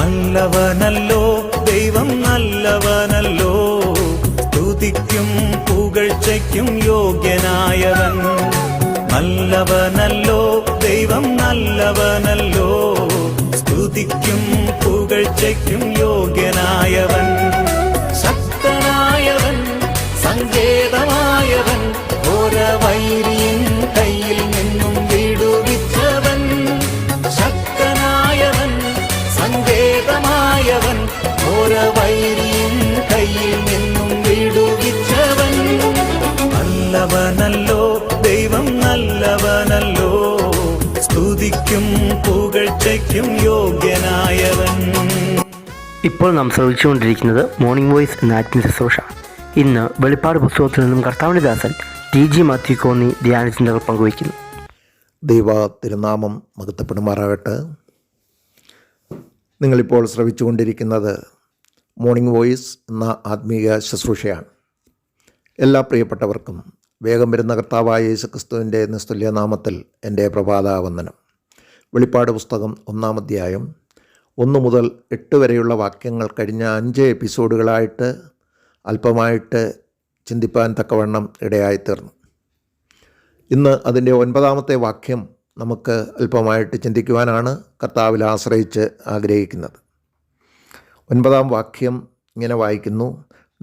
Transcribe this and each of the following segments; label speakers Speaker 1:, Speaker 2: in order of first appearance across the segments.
Speaker 1: നല്ലവനല്ലോ ദൈവം നല്ലവനല്ലോ സ്തുതിക്കും പുകഴ്ചയ്ക്കും യോഗ്യനായവൻ നല്ലവനല്ലോ ദൈവം നല്ലവനല്ലോ സ്തുതിക്കും പുകഴ്ചയ്ക്കും യോഗ്യനായവൻ സകലത്തിനും യോഗ്യനായവൻ
Speaker 2: ഇപ്പോൾ നാം ശ്രവിച്ചുകൊണ്ടിരിക്കുന്നത് മോർണിംഗ് വോയിസ് എന്ന ആത്മീയ ശുശ്രൂഷ ഇന്ന് വെളിപ്പാട് പുസ്തകത്തിൽ നിന്നും കർത്താവിൻ്റെ ദാസൻ ടി ജി മാത്യു കോന്നി ധ്യാനചിന്തകൾ പങ്കുവയ്ക്കുന്നു
Speaker 3: ദൈവ തിരുനാമം മകത്തപ്പെടുമാറാകട്ടെ നിങ്ങളിപ്പോൾ ശ്രവിച്ചുകൊണ്ടിരിക്കുന്നത് മോർണിംഗ് വോയിസ് എന്ന ആത്മീയ ശുശ്രൂഷയാണ് എല്ലാ പ്രിയപ്പെട്ടവർക്കും വേഗം വരുന്ന കർത്താവായ യേശുക്രിസ്തുവിൻ്റെ നിസ്തുല്യനാമത്തിൽ എൻ്റെ പ്രഭാതാവന്ദനം വെളിപ്പാട് പുസ്തകം ഒന്നാമധ്യായം ഒന്ന് മുതൽ എട്ട് വരെയുള്ള വാക്യങ്ങൾ കഴിഞ്ഞ അഞ്ച് എപ്പിസോഡുകളായിട്ട് അല്പമായിട്ട് ചിന്തിപ്പാൻ തക്കവണ്ണം ഇടയായിത്തീർന്നു ഇന്ന് അതിൻ്റെ ഒൻപതാമത്തെ വാക്യം നമുക്ക് അല്പമായിട്ട് ചിന്തിക്കുവാനാണ് കർത്താവിൽ ആശ്രയിച്ച് ആഗ്രഹിക്കുന്നത് ഒൻപതാം വാക്യം ഇങ്ങനെ വായിക്കുന്നു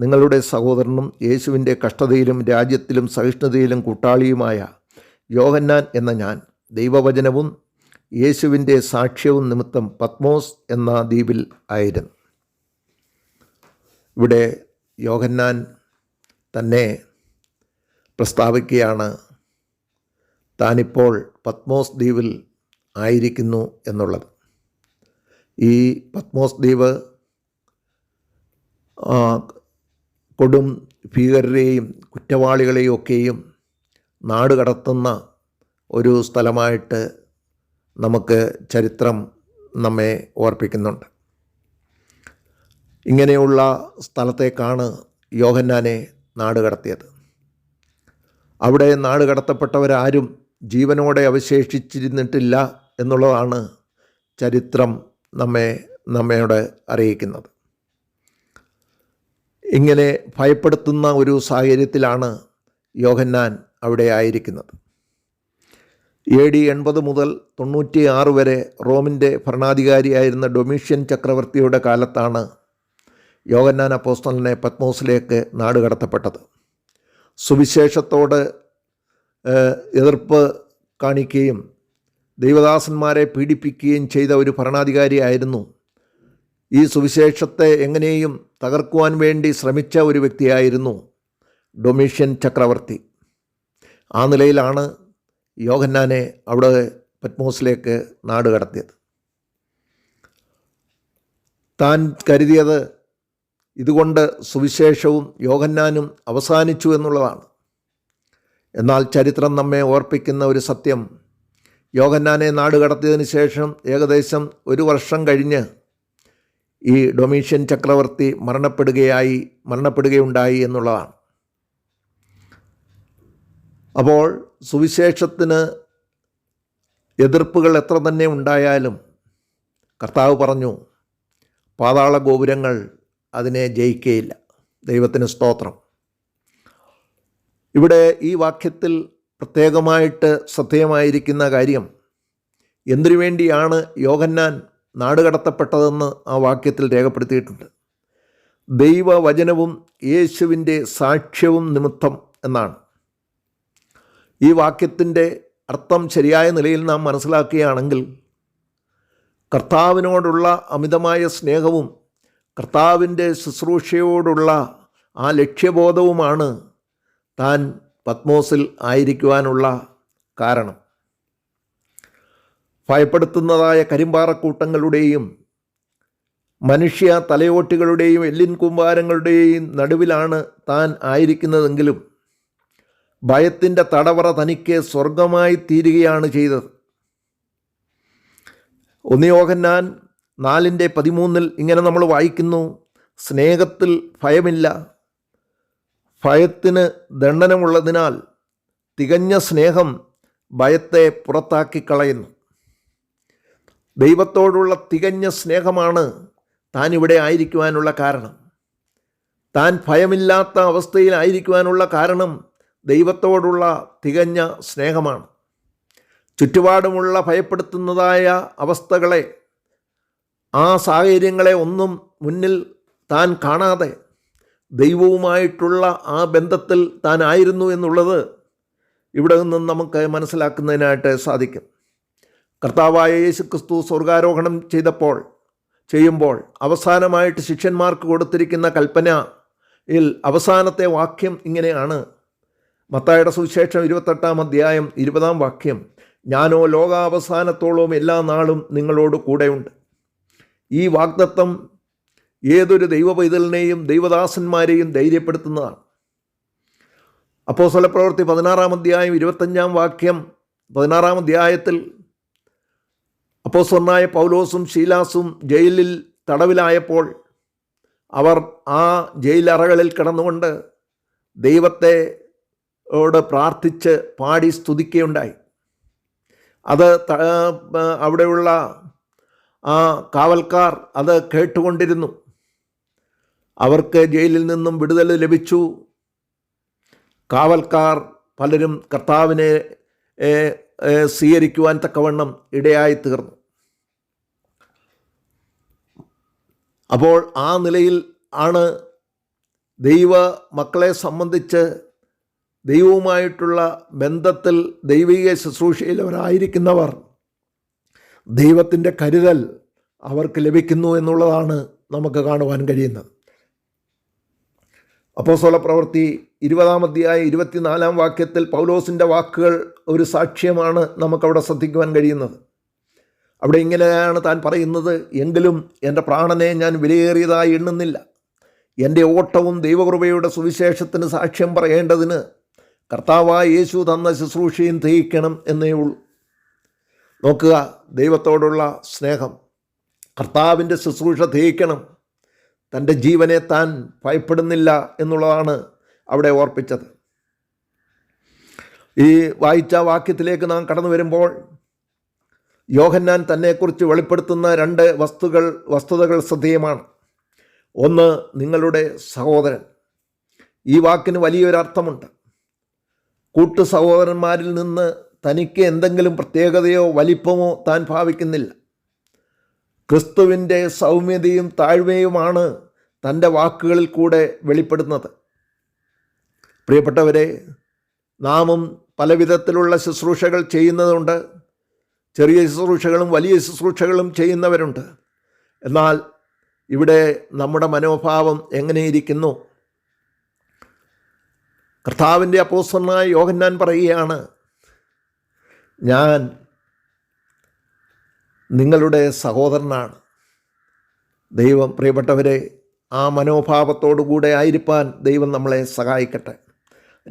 Speaker 3: നിങ്ങളുടെ സഹോദരനും യേശുവിൻ്റെ കഷ്ടതയിലും രാജ്യത്തിലും സഹിഷ്ണുതയിലും കൂട്ടാളിയുമായ യോഹന്നാൻ എന്ന ഞാൻ ദൈവവചനവും യേശുവിൻ്റെ സാക്ഷ്യവും നിമിത്തം പത്മോസ് എന്ന ദ്വീപിൽ ആയിരുന്നു ഇവിടെ യോഹന്നാൻ തന്നെ പ്രസ്താവിക്കുകയാണ് താനിപ്പോൾ പത്മോസ് ദ്വീപിൽ ആയിരിക്കുന്നു എന്നുള്ളത് ഈ പത്മോസ് ദ്വീപ് കൊടും ഭീകരരെയും കുറ്റവാളികളെയും ഒക്കെയും നാടുകടത്തുന്ന കടത്തുന്ന ഒരു സ്ഥലമായിട്ട് നമുക്ക് ചരിത്രം നമ്മെ ഓർപ്പിക്കുന്നുണ്ട് ഇങ്ങനെയുള്ള സ്ഥലത്തേക്കാണ് യോഹന്നാനെ നാടുകടത്തിയത് അവിടെ നാടുകടത്തപ്പെട്ടവരാരും ജീവനോടെ അവശേഷിച്ചിരുന്നിട്ടില്ല എന്നുള്ളതാണ് ചരിത്രം നമ്മെ നമ്മയോട് അറിയിക്കുന്നത് ഇങ്ങനെ ഭയപ്പെടുത്തുന്ന ഒരു സാഹചര്യത്തിലാണ് യോഹന്നാൻ അവിടെ ആയിരിക്കുന്നത് എ ഡി എൺപത് മുതൽ ആറ് വരെ റോമിൻ്റെ ഭരണാധികാരിയായിരുന്ന ഡൊമീഷ്യൻ ചക്രവർത്തിയുടെ കാലത്താണ് യോഗന്നാന പോസ്റ്റലിനെ പത്മോസിലേക്ക് നാടുകടത്തപ്പെട്ടത് സുവിശേഷത്തോട് എതിർപ്പ് കാണിക്കുകയും ദൈവദാസന്മാരെ പീഡിപ്പിക്കുകയും ചെയ്ത ഒരു ഭരണാധികാരിയായിരുന്നു ഈ സുവിശേഷത്തെ എങ്ങനെയും തകർക്കുവാൻ വേണ്ടി ശ്രമിച്ച ഒരു വ്യക്തിയായിരുന്നു ഡൊമീഷ്യൻ ചക്രവർത്തി ആ നിലയിലാണ് യോഗന്നാനെ അവിടെ പത്മോസിലേക്ക് നാട് കടത്തിയത് താൻ കരുതിയത് ഇതുകൊണ്ട് സുവിശേഷവും യോഗന്നാനും അവസാനിച്ചു എന്നുള്ളതാണ് എന്നാൽ ചരിത്രം നമ്മെ ഓർപ്പിക്കുന്ന ഒരു സത്യം യോഗന്നാനെ നാട് കടത്തിയതിന് ശേഷം ഏകദേശം ഒരു വർഷം കഴിഞ്ഞ് ഈ ഡൊമീഷ്യൻ ചക്രവർത്തി മരണപ്പെടുകയായി മരണപ്പെടുകയുണ്ടായി എന്നുള്ളതാണ് അപ്പോൾ സുവിശേഷത്തിന് എതിർപ്പുകൾ എത്ര തന്നെ ഉണ്ടായാലും കർത്താവ് പറഞ്ഞു പാതാള ഗോപുരങ്ങൾ അതിനെ ജയിക്കുകയില്ല ദൈവത്തിന് സ്തോത്രം ഇവിടെ ഈ വാക്യത്തിൽ പ്രത്യേകമായിട്ട് ശ്രദ്ധേയമായിരിക്കുന്ന കാര്യം എന്തിനു വേണ്ടിയാണ് യോഗന്നാൻ നാടുകടത്തപ്പെട്ടതെന്ന് ആ വാക്യത്തിൽ രേഖപ്പെടുത്തിയിട്ടുണ്ട് ദൈവവചനവും യേശുവിൻ്റെ സാക്ഷ്യവും നിമിത്തം എന്നാണ് ഈ വാക്യത്തിൻ്റെ അർത്ഥം ശരിയായ നിലയിൽ നാം മനസ്സിലാക്കുകയാണെങ്കിൽ കർത്താവിനോടുള്ള അമിതമായ സ്നേഹവും കർത്താവിൻ്റെ ശുശ്രൂഷയോടുള്ള ആ ലക്ഷ്യബോധവുമാണ് താൻ പത്മോസിൽ ആയിരിക്കുവാനുള്ള കാരണം ഭയപ്പെടുത്തുന്നതായ കരിമ്പാറക്കൂട്ടങ്ങളുടെയും മനുഷ്യ തലയോട്ടികളുടെയും എല്ലിൻ കുമ്പാരങ്ങളുടെയും നടുവിലാണ് താൻ ആയിരിക്കുന്നതെങ്കിലും ഭയത്തിൻ്റെ തടവറ തനിക്ക് സ്വർഗമായി തീരുകയാണ് ചെയ്തത് ഒന്നിയോഹന്നാൻ നാലിൻ്റെ പതിമൂന്നിൽ ഇങ്ങനെ നമ്മൾ വായിക്കുന്നു സ്നേഹത്തിൽ ഭയമില്ല ഭയത്തിന് ദണ്ഡനമുള്ളതിനാൽ തികഞ്ഞ സ്നേഹം ഭയത്തെ പുറത്താക്കിക്കളയുന്നു ദൈവത്തോടുള്ള തികഞ്ഞ സ്നേഹമാണ് താൻ ഇവിടെ ആയിരിക്കുവാനുള്ള കാരണം താൻ ഭയമില്ലാത്ത അവസ്ഥയിലായിരിക്കുവാനുള്ള കാരണം ദൈവത്തോടുള്ള തികഞ്ഞ സ്നേഹമാണ് ചുറ്റുപാടുമുള്ള ഭയപ്പെടുത്തുന്നതായ അവസ്ഥകളെ ആ സാഹചര്യങ്ങളെ ഒന്നും മുന്നിൽ താൻ കാണാതെ ദൈവവുമായിട്ടുള്ള ആ ബന്ധത്തിൽ താൻ ആയിരുന്നു എന്നുള്ളത് ഇവിടെ നിന്നും നമുക്ക് മനസ്സിലാക്കുന്നതിനായിട്ട് സാധിക്കും കർത്താവായ യേശുക്രിസ്തു സ്വർഗാരോഹണം ചെയ്തപ്പോൾ ചെയ്യുമ്പോൾ അവസാനമായിട്ട് ശിഷ്യന്മാർക്ക് കൊടുത്തിരിക്കുന്ന കൽപ്പനയിൽ അവസാനത്തെ വാക്യം ഇങ്ങനെയാണ് മത്തായുടെ സുവിശേഷം ഇരുപത്തെട്ടാം അധ്യായം ഇരുപതാം വാക്യം ഞാനോ ലോകാവസാനത്തോളവും എല്ലാ നാളും നിങ്ങളോട് കൂടെയുണ്ട് ഈ വാഗ്ദത്തം ഏതൊരു ദൈവ പൈതലിനെയും ദൈവദാസന്മാരെയും ധൈര്യപ്പെടുത്തുന്നതാണ് അപ്പോൾ സ്വലപ്രവൃത്തി പതിനാറാം അധ്യായം ഇരുപത്തഞ്ചാം വാക്യം പതിനാറാം അധ്യായത്തിൽ അപ്പോ സ്വർണായ പൗലോസും ഷീലാസും ജയിലിൽ തടവിലായപ്പോൾ അവർ ആ ജയിലറകളിൽ കിടന്നുകൊണ്ട് ദൈവത്തെ ഓട് പ്രാർത്ഥിച്ച് പാടി സ്തുതിക്കുകയുണ്ടായി അത് അവിടെയുള്ള ആ കാവൽക്കാർ അത് കേട്ടുകൊണ്ടിരുന്നു അവർക്ക് ജയിലിൽ നിന്നും വിടുതൽ ലഭിച്ചു കാവൽക്കാർ പലരും കർത്താവിനെ സ്വീകരിക്കുവാൻ തക്കവണ്ണം ഇടയായി തീർന്നു അപ്പോൾ ആ നിലയിൽ ആണ് ദൈവ മക്കളെ സംബന്ധിച്ച് ദൈവവുമായിട്ടുള്ള ബന്ധത്തിൽ ദൈവിക ശുശ്രൂഷയിലവരായിരിക്കുന്നവർ അവരായിരിക്കുന്നവർ ദൈവത്തിൻ്റെ കരുതൽ അവർക്ക് ലഭിക്കുന്നു എന്നുള്ളതാണ് നമുക്ക് കാണുവാൻ കഴിയുന്നത് അപ്പോസോല പ്രവൃത്തി ഇരുപതാമധ്യായ ഇരുപത്തിനാലാം വാക്യത്തിൽ പൗലോസിൻ്റെ വാക്കുകൾ ഒരു സാക്ഷ്യമാണ് നമുക്കവിടെ ശ്രദ്ധിക്കുവാൻ കഴിയുന്നത് അവിടെ ഇങ്ങനെയാണ് താൻ പറയുന്നത് എങ്കിലും എൻ്റെ പ്രാണനെ ഞാൻ വിലയേറിയതായി എണ്ണുന്നില്ല എൻ്റെ ഓട്ടവും ദൈവകൃപയുടെ സുവിശേഷത്തിന് സാക്ഷ്യം പറയേണ്ടതിന് കർത്താവായ യേശു തന്ന ശുശ്രൂഷയും തയ്ക്കണം എന്നേ ഉള്ളൂ നോക്കുക ദൈവത്തോടുള്ള സ്നേഹം കർത്താവിൻ്റെ ശുശ്രൂഷ തയ്ക്കണം തൻ്റെ ജീവനെ താൻ ഭയപ്പെടുന്നില്ല എന്നുള്ളതാണ് അവിടെ ഓർപ്പിച്ചത് ഈ വായിച്ച വാക്യത്തിലേക്ക് നാം കടന്നു വരുമ്പോൾ യോഹന്നാൻ തന്നെക്കുറിച്ച് വെളിപ്പെടുത്തുന്ന രണ്ട് വസ്തുക്കൾ വസ്തുതകൾ ശ്രദ്ധേയമാണ് ഒന്ന് നിങ്ങളുടെ സഹോദരൻ ഈ വാക്കിന് വലിയൊരർത്ഥമുണ്ട് കൂട്ടു സഹോദരന്മാരിൽ നിന്ന് തനിക്ക് എന്തെങ്കിലും പ്രത്യേകതയോ വലിപ്പമോ താൻ ഭാവിക്കുന്നില്ല ക്രിസ്തുവിൻ്റെ സൗമ്യതയും താഴ്മയുമാണ് തൻ്റെ വാക്കുകളിൽ കൂടെ വെളിപ്പെടുന്നത് പ്രിയപ്പെട്ടവരെ നാമും പലവിധത്തിലുള്ള ശുശ്രൂഷകൾ ചെയ്യുന്നതുണ്ട് ചെറിയ ശുശ്രൂഷകളും വലിയ ശുശ്രൂഷകളും ചെയ്യുന്നവരുണ്ട് എന്നാൽ ഇവിടെ നമ്മുടെ മനോഭാവം എങ്ങനെയിരിക്കുന്നു കർത്താവിൻ്റെ അപ്പോസ്റ്റനായ യോഹന്നാൻ പറയുകയാണ് ഞാൻ നിങ്ങളുടെ സഹോദരനാണ് ദൈവം പ്രിയപ്പെട്ടവരെ ആ മനോഭാവത്തോടുകൂടെ ആയിരിക്കാൻ ദൈവം നമ്മളെ സഹായിക്കട്ടെ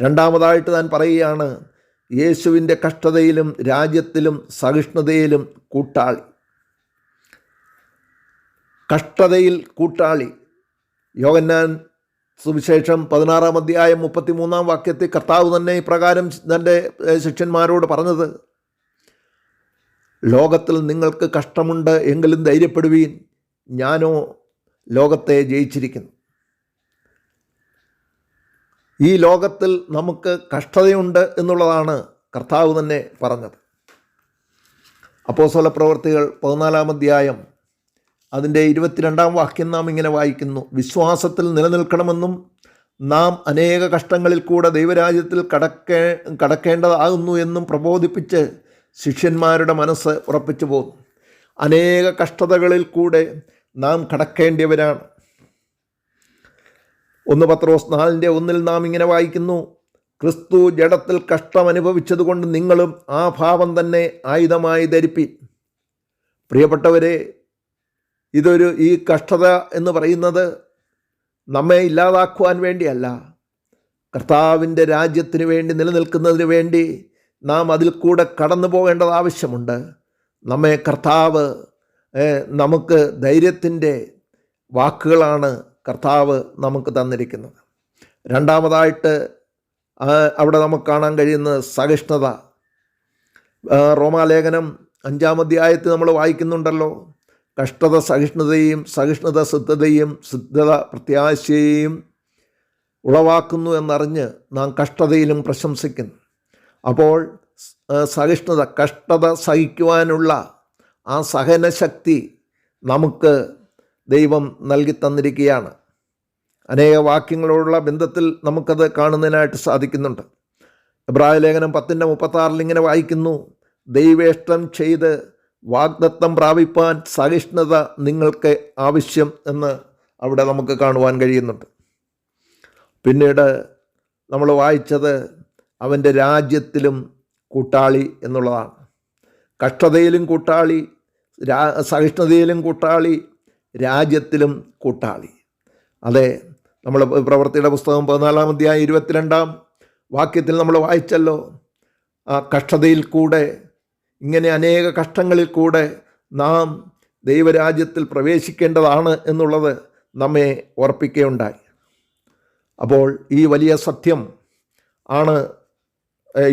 Speaker 3: രണ്ടാമതായിട്ട് ഞാൻ പറയുകയാണ് യേശുവിൻ്റെ കഷ്ടതയിലും രാജ്യത്തിലും സഹിഷ്ണുതയിലും കൂട്ടാളി കഷ്ടതയിൽ കൂട്ടാളി യോഗന്നാൻ സുവിശേഷം പതിനാറാം അധ്യായം മുപ്പത്തിമൂന്നാം വാക്യത്തിൽ കർത്താവ് തന്നെ ഇപ്രകാരം തൻ്റെ ശിഷ്യന്മാരോട് പറഞ്ഞത് ലോകത്തിൽ നിങ്ങൾക്ക് കഷ്ടമുണ്ട് എങ്കിലും ധൈര്യപ്പെടുവീൻ ഞാനോ ലോകത്തെ ജയിച്ചിരിക്കുന്നു ഈ ലോകത്തിൽ നമുക്ക് കഷ്ടതയുണ്ട് എന്നുള്ളതാണ് കർത്താവ് തന്നെ പറഞ്ഞത് അപ്പോസ്വല പ്രവർത്തികൾ പതിനാലാം അധ്യായം അതിൻ്റെ ഇരുപത്തിരണ്ടാം വാക്യം നാം ഇങ്ങനെ വായിക്കുന്നു വിശ്വാസത്തിൽ നിലനിൽക്കണമെന്നും നാം അനേക കഷ്ടങ്ങളിൽ കൂടെ ദൈവരാജ്യത്തിൽ കടക്കേ കടക്കേണ്ടതാകുന്നു എന്നും പ്രബോധിപ്പിച്ച് ശിഷ്യന്മാരുടെ മനസ്സ് ഉറപ്പിച്ചു പോകും അനേക കഷ്ടതകളിൽ കൂടെ നാം കടക്കേണ്ടിയവരാണ് ഒന്ന് പത്രോസ് നാലിൻ്റെ ഒന്നിൽ നാം ഇങ്ങനെ വായിക്കുന്നു ക്രിസ്തു ജഡത്തിൽ കഷ്ടം അനുഭവിച്ചതുകൊണ്ട് നിങ്ങളും ആ ഭാവം തന്നെ ആയുധമായി ധരിപ്പി പ്രിയപ്പെട്ടവരെ ഇതൊരു ഈ കഷ്ടത എന്ന് പറയുന്നത് നമ്മെ ഇല്ലാതാക്കുവാൻ വേണ്ടിയല്ല കർത്താവിൻ്റെ രാജ്യത്തിന് വേണ്ടി നിലനിൽക്കുന്നതിന് വേണ്ടി നാം അതിൽ കൂടെ കടന്നു പോകേണ്ടത് ആവശ്യമുണ്ട് നമ്മെ കർത്താവ് നമുക്ക് ധൈര്യത്തിൻ്റെ വാക്കുകളാണ് കർത്താവ് നമുക്ക് തന്നിരിക്കുന്നത് രണ്ടാമതായിട്ട് അവിടെ നമുക്ക് കാണാൻ കഴിയുന്നത് സഹിഷ്ണുത റോമാലേഖനം അഞ്ചാം അധ്യായത്തിൽ നമ്മൾ വായിക്കുന്നുണ്ടല്ലോ കഷ്ടത സഹിഷ്ണുതയും സഹിഷ്ണുത സിദ്ധതയും സിദ്ധത പ്രത്യാശയെയും ഉളവാക്കുന്നു എന്നറിഞ്ഞ് നാം കഷ്ടതയിലും പ്രശംസിക്കുന്നു അപ്പോൾ സഹിഷ്ണുത കഷ്ടത സഹിക്കുവാനുള്ള ആ സഹനശക്തി നമുക്ക് ദൈവം നൽകി തന്നിരിക്കുകയാണ് അനേക വാക്യങ്ങളോടുള്ള ബന്ധത്തിൽ നമുക്കത് കാണുന്നതിനായിട്ട് സാധിക്കുന്നുണ്ട് ഇബ്രാഹിം ലേഖനം പത്തിൻ്റെ മുപ്പത്താറിൽ ഇങ്ങനെ വായിക്കുന്നു ദൈവേഷ്ടം ചെയ്ത് വാഗ്ദത്തം പ്രാപിപ്പാൻ സഹിഷ്ണുത നിങ്ങൾക്ക് ആവശ്യം എന്ന് അവിടെ നമുക്ക് കാണുവാൻ കഴിയുന്നുണ്ട് പിന്നീട് നമ്മൾ വായിച്ചത് അവൻ്റെ രാജ്യത്തിലും കൂട്ടാളി എന്നുള്ളതാണ് കഷ്ടതയിലും കൂട്ടാളി സഹിഷ്ണുതയിലും കൂട്ടാളി രാജ്യത്തിലും കൂട്ടാളി അതെ നമ്മൾ പ്രവൃത്തിയുടെ പുസ്തകം പതിനാലാം അധ്യായം ഇരുപത്തിരണ്ടാം വാക്യത്തിൽ നമ്മൾ വായിച്ചല്ലോ ആ കഷ്ടതയിൽ കൂടെ ഇങ്ങനെ അനേക കഷ്ടങ്ങളിൽ കൂടെ നാം ദൈവരാജ്യത്തിൽ പ്രവേശിക്കേണ്ടതാണ് എന്നുള്ളത് നമ്മെ ഉറപ്പിക്കുകയുണ്ടായി അപ്പോൾ ഈ വലിയ സത്യം ആണ്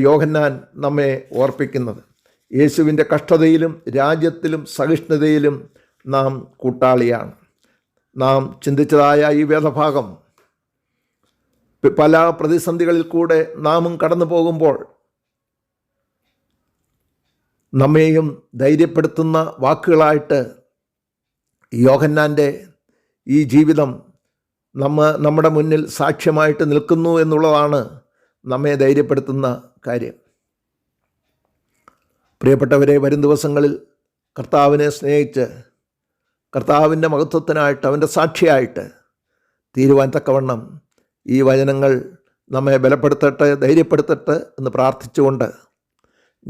Speaker 3: യോഹന്നാൻ നമ്മെ ഓർപ്പിക്കുന്നത് യേശുവിൻ്റെ കഷ്ടതയിലും രാജ്യത്തിലും സഹിഷ്ണുതയിലും നാം കൂട്ടാളിയാണ് നാം ചിന്തിച്ചതായ ഈ വേദഭാഗം പല പ്രതിസന്ധികളിൽ കൂടെ നാമും കടന്നു പോകുമ്പോൾ നമ്മെയും ധൈര്യപ്പെടുത്തുന്ന വാക്കുകളായിട്ട് യോഹന്നാൻ്റെ ഈ ജീവിതം നമ്മ നമ്മുടെ മുന്നിൽ സാക്ഷ്യമായിട്ട് നിൽക്കുന്നു എന്നുള്ളതാണ് നമ്മെ ധൈര്യപ്പെടുത്തുന്ന കാര്യം പ്രിയപ്പെട്ടവരെ വരും ദിവസങ്ങളിൽ കർത്താവിനെ സ്നേഹിച്ച് കർത്താവിൻ്റെ മഹത്വത്തിനായിട്ട് അവൻ്റെ സാക്ഷിയായിട്ട് തീരുവാൻ തക്കവണ്ണം ഈ വചനങ്ങൾ നമ്മെ ബലപ്പെടുത്തട്ടെ ധൈര്യപ്പെടുത്തട്ടെ എന്ന് പ്രാർത്ഥിച്ചുകൊണ്ട്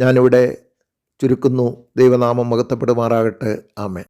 Speaker 3: ഞാനിവിടെ ചുരുക്കുന്നു ദൈവനാമം മഹത്വപ്പെടുമാറാകട്ടെ ആമേ